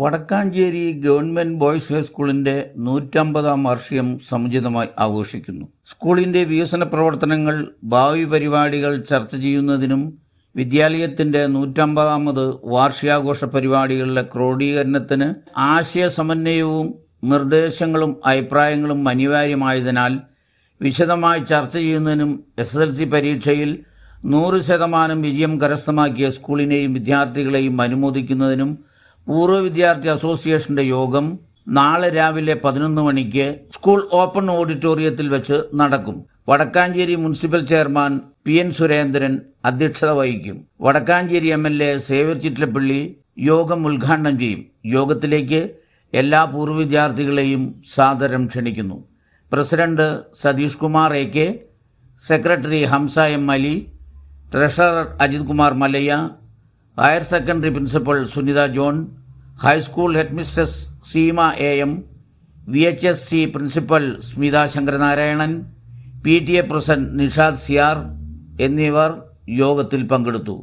Vadakkanchery government boys ഹൈസ്കൂളിന്റെ നൂറ്റമ്പതാം വാർഷികം സമുചിതമായി ആഘോഷിക്കുന്നു. സ്കൂളിന്റെ വികസന പ്രവർത്തനങ്ങൾ ഭാവി പരിപാടികൾ ചർച്ച ചെയ്യുന്നതിനും വിദ്യാലയത്തിന്റെ നൂറ്റമ്പതാമത് വാർഷികാഘോഷ പരിപാടികളിലെ ക്രോഡീകരണത്തിന് ആശയ സമന്വയവും നിർദ്ദേശങ്ങളും അഭിപ്രായങ്ങളും അനിവാര്യമായതിനാൽ വിശദമായി ചർച്ച ചെയ്യുന്നതിനും എസ് എസ് എൽ സി പരീക്ഷയിൽ നൂറ് ശതമാനം വിജയം കരസ്ഥമാക്കിയ സ്കൂളിനെയും വിദ്യാർത്ഥികളെയും അനുമോദിക്കുന്നതിനും പൂർവ വിദ്യാർത്ഥി അസോസിയേഷന്റെ യോഗം നാളെ രാവിലെ പതിനൊന്ന് മണിക്ക് സ്കൂൾ ഓപ്പൺ ഓഡിറ്റോറിയത്തിൽ വെച്ച് നടക്കും. Vadakkanchery municipal chairman P N Surendran അധ്യക്ഷത വഹിക്കും. Vadakkanchery M L A Xavier Chittilappally യോഗം ഉദ്ഘാടനം ചെയ്യും. യോഗത്തിലേക്ക് എല്ലാ പൂർവ വിദ്യാർത്ഥികളെയും സാദരം ക്ഷണിക്കുന്നു. President Satheesh Kumar A K secretary Hamsa M Ali treasurer Ajith Kumar Mallayya higher secondary principal Sunitha John high school head headmistress Seema A M V H S C principal Smitha Sankaranarayanan P T A president Nishad Siyar എന്നിവർ യോഗത്തിൽ പങ്കെടുത്തു.